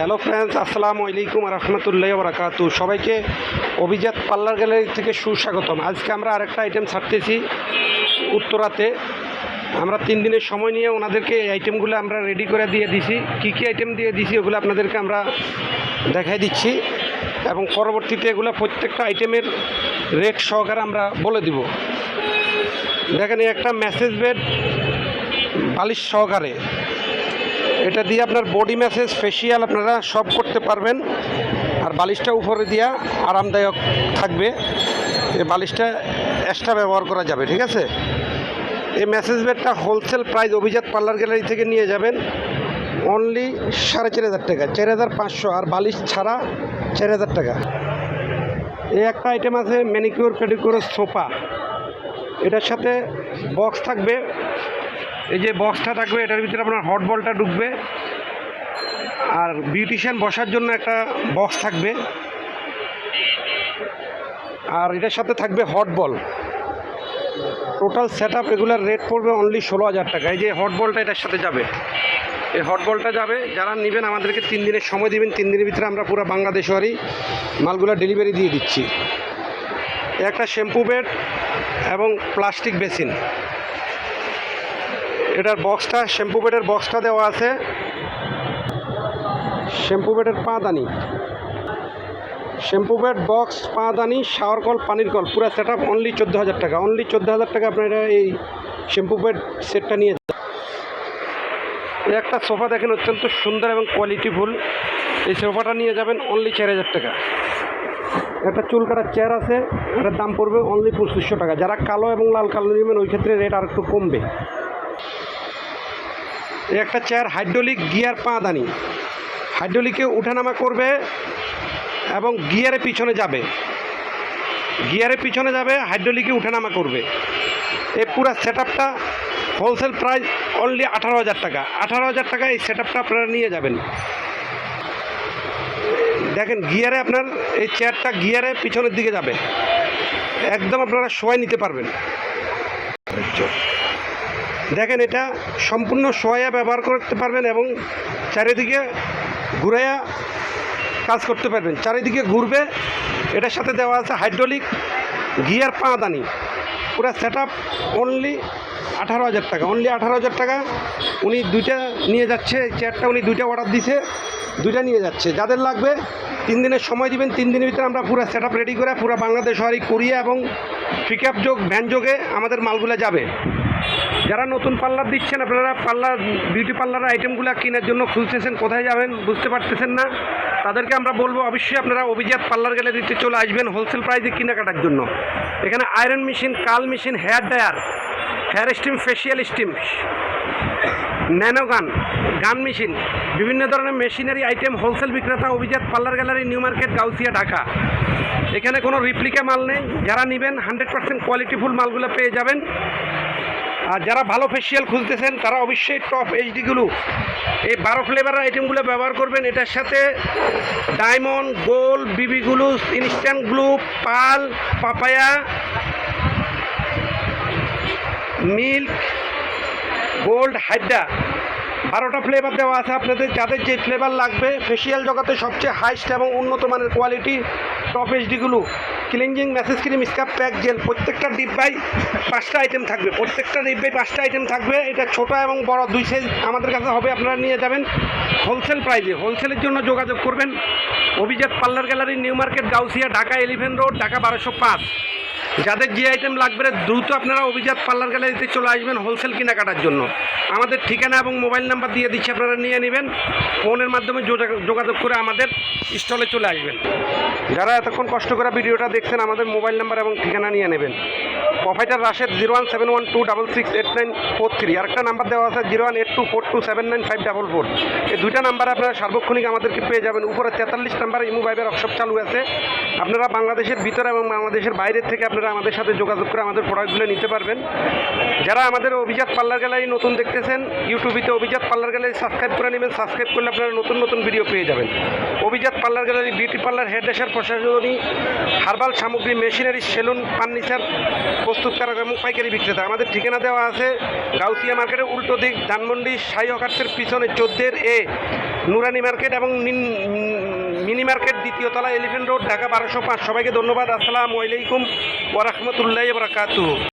Hello friends আসসালামু আলাইকুম রহমতুল্লাহ বরাকাতু। সবাইকে অভিজাত পার্লার গ্যালারি থেকে সুস্বাগতম। আজকে আমরা আরেকটা আইটেম ছাড়তেছি উত্তরাতে। আমরা তিন দিনের সময় নিয়ে ওনাদেরকে এই আইটেমগুলো আমরা রেডি করে দিয়ে দিছি। কী কী আইটেম দিয়ে দিছি ওগুলো আপনাদেরকে আমরা দেখাই দিচ্ছি এবং পরবর্তীতে এগুলো প্রত্যেকটা আইটেমের রেট সহকারে আমরা বলে দিব। দেখেন একটা মেসেজ বেড বালিশ সহকারে। এটা দিয়ে আপনার বডি ম্যাসেজ ফেসিয়াল আপনারা সব করতে পারবেন। আর বালিশটা উপরে দিয়া আরামদায়ক থাকবে। এই বালিশটা এক্সট্রা ব্যবহার করা যাবে, ঠিক আছে? এই মেসেজ বেডটা wholesale price Abhijat parlour gallery থেকে নিয়ে যাবেন। অনলি সাড়ে চার হাজার টাকা, চার হাজার পাঁচশো, আর বালিশ ছাড়া চার হাজার টাকা। এই একটা আইটেম আছে ম্যানিকিউর পেডিকিউর সোফা এটার সাথে বক্স থাকবে। এই যে বক্সটা থাকবে, এটার ভিতরে আপনার হট বলটা ঢুকবে। আর বিউটিশিয়ান বসার জন্য একটা বক্স থাকবে। আর এটার সাথে থাকবে hot ball total set up এগুলার রেট পড়বে অনলি ষোলো হাজার টাকা। এই যে হট বলটা এটার সাথে যাবে। এই হট বলটা যাবে, যারা নেবেন আমাদেরকে তিন দিনের সময় দিবেন, তিন দিনের ভিতরে আমরা পুরো বাংলাদেশওয়ারি মালগুলো ডেলিভারি দিয়ে দিচ্ছি। একটা শ্যাম্পু বেড এবং প্লাস্টিক বেসিন এটার বক্সটা শ্যাম্পু বেডের বক্সটা দেওয়া আছে। শ্যাম্পু বেডের পাঁদানি। শ্যাম্পু বেড বক্স পাঁদানি শাওয়ার কল পানির কল পুরো সেট আপ অনলি চোদ্দ হাজার টাকা। অনলি চোদ্দ হাজার টাকা আপনারা এই শ্যাম্পু বেড সেটটা নিয়ে একটা সোফা দেখেন অত্যন্ত সুন্দর এবং কোয়ালিটিফুল এই সোফাটা নিয়ে যাবেন অনলি চার হাজার টাকা। একটা চুল কাটার চেয়ার আছে, এটার দাম পড়বে অনলি পঁচিশশো টাকা। যারা কালো এবং লাল কালো নেবেন, ওই ক্ষেত্রে রেট আর একটু কমবে। একটা চেয়ার হাইড্রোলিক গিয়ার পাঁদানি হাইড্রোলিকে উঠানামা করবে এবং গিয়ারে পিছনে যাবে। গিয়ারে পিছনে যাবে হাইড্রোলিকে উঠানামা করবে। এই পুরো সেট আপটা হোলসেল প্রাইস অনলি আঠারো হাজার টাকা। আঠারো হাজার টাকা এই সেট আপটা আপনারা নিয়ে যাবেন। দেখেন গিয়ারে আপনার এই চেয়ারটা গিয়ারে পিছনের দিকে যাবে। একদম আপনারা শোয়াই নিতে পারবেন। দেখেন এটা সম্পূর্ণ সোয়া ব্যবহার করতে পারবেন এবং চারিদিকে ঘুরাইয়া কাজ করতে পারবেন। চারিদিকে ঘুরবে, এটার সাথে দেওয়া আছে হাইড্রোলিক গিয়ার পাঁদানি। পুরো সেট আপ অনলি আঠারো হাজার টাকা। অনলি আঠারো হাজার টাকা উনি দুইটা নিয়ে যাচ্ছে চেয়ারটা উনি দুইটা অর্ডার দিছে, দুইটা নিয়ে যাচ্ছে। যাদের লাগবে তিন দিনের সময় দিবেন, তিন দিনের ভিতরে আমরা পুরো সেট রেডি করে, পুরো বাংলাদেশ শহরে কোরিয়া এবং পিক আপ যোগ ভ্যান যোগে আমাদের মালগুলো যাবে। যারা নতুন পার্লার দিচ্ছেন, আপনারা পার্লার বিউটি পার্লারের আইটেমগুলো কেনার জন্য খুঁজতেছেন, কোথায় যাবেন বুঝতে পারতেছেন না। তাদেরকে আমরা বলব, অবশ্যই আপনারা অভিজাত পার্লার গ্যালারিতে চলে আসবেন হোলসেল প্রাইসে কেনাকাটার জন্য। এখানে iron machine curl machine hair dryer hair steam facial steam nano gun gun machine বিভিন্ন ধরনের মেশিনারি আইটেম হোলসেল বিক্রেতা, Abhijat parlour gallery, new market, Gausia, Dhaka. এখানে কোনো রিপ্লিকা মাল নেই। যারা নেবেন হান্ড্রেড পার্সেন্ট কোয়ালিটিফুল মালগুলো পেয়ে যাবেন। আর যারা ভালো ফেসিয়াল খুঁজতেছেন তারা অবশ্যই টপ এইচডিগুলো এই বারো ফ্লেভারের আইটেমগুলো ব্যবহার করবেন। এটার সাথে ডায়মন্ড গোল্ড বিবিগুলো গ্লু ইনস্ট্যান্ট গ্লু পাল, পাপায়া মিল্ক গোল্ড হাইড্রা। বারোটা ফ্লেভার দেওয়া আছে আপনাদের। যাদের যে ফ্লেভার লাগবে ফেসিয়াল জগতে সবচেয়ে হাইস্ট এবং উন্নত মানের quality top এইচডিগুলো cleansing massage cream scalp pack gel প্রত্যেকটা ডিব্বাই পাঁচটা আইটেম থাকবে। প্রত্যেকটা ডিব্বাই পাঁচটা আইটেম থাকবে। এটা ছোট এবং বড় দুই সাইজ আমাদের কাছে হবে, আপনারা নিয়ে যাবেন। হোলসেল প্রাইসে হোলসেলের জন্য যোগাযোগ করবেন। Abhijat parlour gallery new market, Gausia, Dhaka eleven road Dhaka বারোশো পাঁচ। যাদের যে আইটেম লাগবে দ্রুত আপনারা অভিজাত পার্লার গ্যালারিতে চলে আসবেন হোলসেল কেনাকাটার জন্য। আমাদের ঠিকানা এবং মোবাইল নাম্বার দিয়ে দিচ্ছি, আপনারা নিয়ে নেবেন। ফোনের মাধ্যমে যোগা- যোগাযোগ করে আমাদের স্টলে চলে আসবেন। যারা এতক্ষণ কষ্ট করে ভিডিওটা দেখছেন, আমাদের মোবাইল নাম্বার এবং ঠিকানা নিয়ে নেবেন। Proprietor Rashed zero one seven one two double six eight nine four three. আরেকটা নাম্বার দেওয়া আছে zero one eight two four two seven nine five double four. এই দুইটা নাম্বারে আপনারা সার্বক্ষণিক আমাদেরকে পেয়ে যাবেন। উপরে তেতাল্লিশ নাম্বার ইমু ভাইবের ওয়ার্কশপ চালু আছে। আপনারা বাংলাদেশের ভিতরে এবং বাংলাদেশের বাইরের থেকে আপনারা আমাদের সাথে যোগাযোগ করে আমাদের প্রোডাক্টগুলো নিতে পারবেন। যারা আমাদের অভিজাত পার্লার গ্যালারি নতুন দেখতেছেন ইউটিউবিতে অভিজাত পার্লার গ্যালারি সাবস্ক্রাইব করে নেবেন সাবস্ক্রাইব করলে আপনারা নতুন নতুন ভিডিও পেয়ে যাবেন। Abhijat parlour gallery beauty parlour hairdresser প্রশাসনী herbal সামগ্রী মেশিনারি সেলুন ফার্নিচার প্রস্তুত প্রস্তুতকারক এবং পাইকারি বিক্রেতা। আমাদের ঠিকানা দেওয়া আছে গাউসিয়া মার্কেটের উল্টো দিক, ধানমন্ডি সাই হকার্সের পিছনে চোদ্দের এ, নুরানি মার্কেট এবং মিনি মার্কেট দ্বিতীয় তলা এলিফেন্ট রোড, ঢাকা বারোশো পাঁচ। সবাইকে ধন্যবাদ। আসসালামু আলাইকুম ওরহমতুল্লাহ বরাকাতু